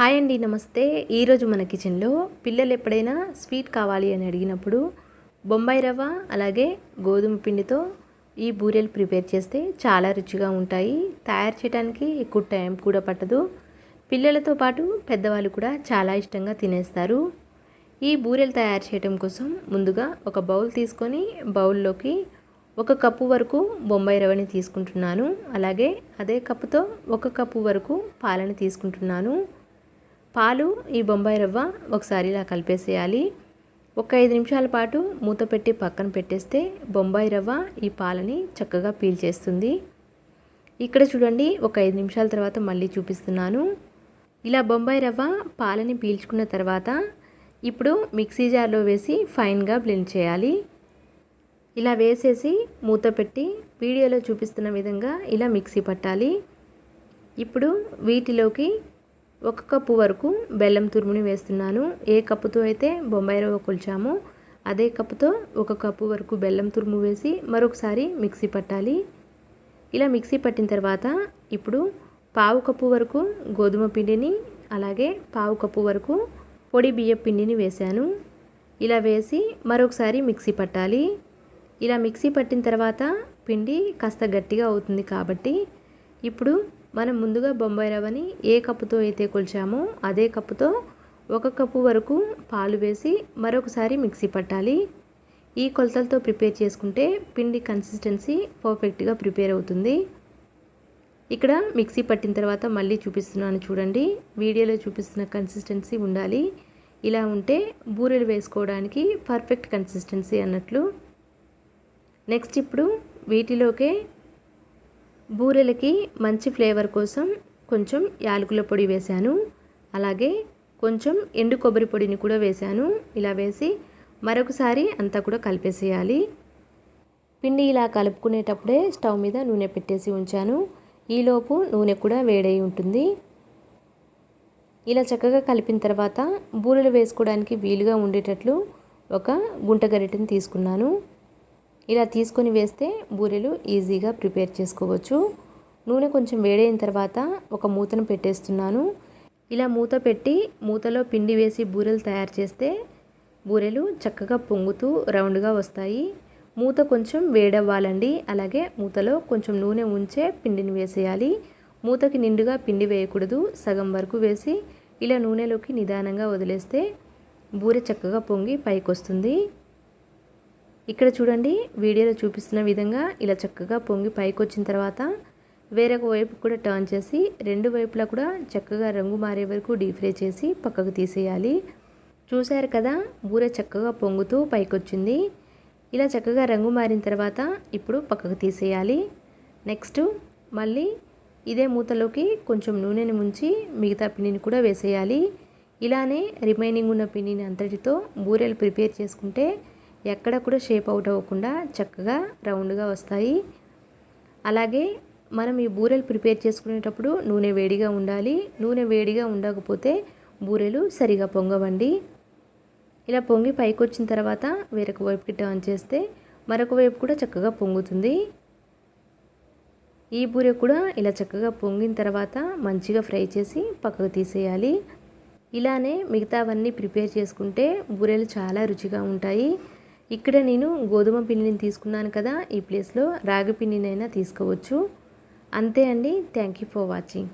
Hi అండి నమస్తే. ఈరోజు మన కిచెన్లో పిల్లలు ఎప్పుడైనా స్వీట్ కావాలి అని అడిగినప్పుడు బొంబాయి రవ్వ అలాగే గోధుమ పిండితో ఈ బూరెలు ప్రిపేర్ చేస్తే చాలా రుచిగా ఉంటాయి. తయారు చేయడానికి ఎక్కువ టైం కూడా పట్టదు. పిల్లలతో పాటు పెద్దవాళ్ళు కూడా చాలా ఇష్టంగా తినేస్తారు. ఈ బూరెలు తయారు చేయడం కోసం ముందుగా ఒక బౌల్ తీసుకొని బౌల్లోకి ఒక కప్పు వరకు బొంబాయి రవ్వని తీసుకుంటున్నాను. అలాగే అదే కప్పుతో ఒక కప్పు వరకు పాలని తీసుకుంటున్నాను. పాలు ఈ బొంబాయి రవ్వ ఒకసారి ఇలా కలిపేసేయాలి. ఒక ఐదు నిమిషాల పాటు మూత పెట్టి పక్కన పెట్టేస్తే బొంబాయి రవ్వ ఈ పాలని చక్కగా పీల్చేస్తుంది ఇక్కడ చూడండి ఒక ఐదు నిమిషాల తర్వాత మళ్ళీ చూపిస్తున్నాను. ఇలా బొంబాయి రవ్వ పాలని పీల్చుకున్న తర్వాత ఇప్పుడు మిక్సీ జార్లో వేసి ఫైన్గా బ్లెండ్ చేయాలి. ఇలా వేసేసి మూత పెట్టి వీడియోలో చూపిస్తున్న విధంగా ఇలా మిక్సీ పట్టాలి. ఇప్పుడు వీటిలోకి ఒక కప్పు వరకు బెల్లం తురుముని వేస్తున్నాను. ఏ కప్పుతో అయితే బొంబాయి రవ్వ కొలిచామో అదే కప్పుతో ఒక కప్పు వరకు బెల్లం తురుము వేసి మరొకసారి మిక్సీ పట్టాలి. ఇలా మిక్సీ పట్టిన తర్వాత ఇప్పుడు పావు కప్పు వరకు గోధుమ పిండిని అలాగే పావు కప్పు వరకు పొడి బియ్య పిండిని వేశాను. ఇలా వేసి మరొకసారి మిక్సీ పట్టాలి. ఇలా మిక్సీ పట్టిన తర్వాత పిండి కాస్త గట్టిగా అవుతుంది కాబట్టి ఇప్పుడు మనం ముందుగా బొంబాయి రవ్వని ఏ కప్పుతో అయితే కొలిచామో అదే కప్పుతో ఒక కప్పు వరకు పాలు వేసి మరొకసారి మిక్సీ పట్టాలి. ఈ కొలతలతో ప్రిపేర్ చేసుకుంటే పిండి కన్సిస్టెన్సీ పర్ఫెక్ట్గా ప్రిపేర్ అవుతుంది. ఇక్కడ మిక్సీ పట్టిన తర్వాత మళ్ళీ చూపిస్తున్నాను చూడండి. వీడియోలో చూపిస్తున్న కన్సిస్టెన్సీ ఉండాలి. ఇలా ఉంటే బూరెలు వేసుకోవడానికి పర్ఫెక్ట్ కన్సిస్టెన్సీ అన్నట్లు. నెక్స్ట్ ఇప్పుడు వీటిలోకే బూరెలకి మంచి ఫ్లేవర్ కోసం కొంచెం యాలకుల పొడి వేశాను. అలాగే కొంచెం ఎండు కొబ్బరి పొడిని కూడా వేశాను. ఇలా వేసి మరొకసారి అంతా కూడా కలిపేసేయాలి. పిండి ఇలా కలుపుకునేటప్పుడే స్టవ్ మీద నూనె పెట్టేసి ఉంచాను. ఈలోపు నూనె కూడా వేడై ఉంటుంది. ఇలా చక్కగా కలిపిన తర్వాత బూరెలు వేసుకోవడానికి వీలుగా ఉండేటట్లు ఒక గుంట గరిటెని తీసుకున్నాను. ఇలా తీసుకొని వేస్తే బూరెలు ఈజీగా ప్రిపేర్ చేసుకోవచ్చు. నూనె కొంచెం వేడైన తర్వాత ఒక మూతను పెట్టేస్తున్నాను. ఇలా మూత పెట్టి మూతలో పిండి వేసి బూరెలు తయారు చేస్తే బూరెలు చక్కగా పొంగుతూ రౌండ్గా వస్తాయి. మూత కొంచెం వేడవ్వాలండి. అలాగే మూతలో కొంచెం నూనె ఉంచే పిండిని వేసేయాలి. మూతకి నిండుగా పిండి వేయకూడదు. సగం వరకు వేసి ఇలా నూనెలోకి నిదానంగా వదిలేస్తే బూరె చక్కగా పొంగి పైకి వస్తుంది ఇక్కడ చూడండి వీడియోలో చూపిస్తున్న విధంగా ఇలా చక్కగా పొంగి పైకి వచ్చిన తర్వాత వేరొక వైపు కూడా టర్న్ చేసి రెండు వైపులా కూడా చక్కగా రంగు మారే వరకు డీప్ ఫ్రై చేసి పక్కకు తీసేయాలి. చూశారు కదా బూర చక్కగా పొంగుతూ పైకొచ్చింది. ఇలా చక్కగా రంగు మారిన తర్వాత ఇప్పుడు పక్కకు తీసేయాలి. నెక్స్ట్ మళ్ళీ ఇదే మూతలోకి కొంచెం నూనెని ముంచి మిగతా పిండిని కూడా వేసేయాలి. ఇలానే రిమైనింగ్ ఉన్న పిండిని అంతటితో బూరెలు ప్రిపేర్ చేసుకుంటే ఎక్కడ కూడా షేప్ అవుట్ అవ్వకుండా చక్కగా రౌండ్గా వస్తాయి. అలాగే మనం ఈ బూరెలు ప్రిపేర్ చేసుకునేటప్పుడు నూనె వేడిగా ఉండాలి. నూనె వేడిగా ఉండకపోతే బూరెలు సరిగా పొంగవండి. ఇలా పొంగి పైకి వచ్చిన తర్వాత వేరొక వైపుకి టర్న్ చేస్తే మరొక వైపు కూడా చక్కగా పొంగుతుంది. ఈ బూరె కూడా ఇలా చక్కగా పొంగిన తర్వాత మంచిగా ఫ్రై చేసి పక్కకు తీసేయాలి. ఇలానే మిగతావన్నీ ప్రిపేర్ చేసుకుంటే బూరెలు చాలా రుచిగా ఉంటాయి. ఇక్కడ నేను గోధుమ పిండిని తీసుకున్నాను కదా ఈ ప్లేస్లో రాగి పిండినైనా తీసుకోవచ్చు. అంతే అండి. Thank you for watching.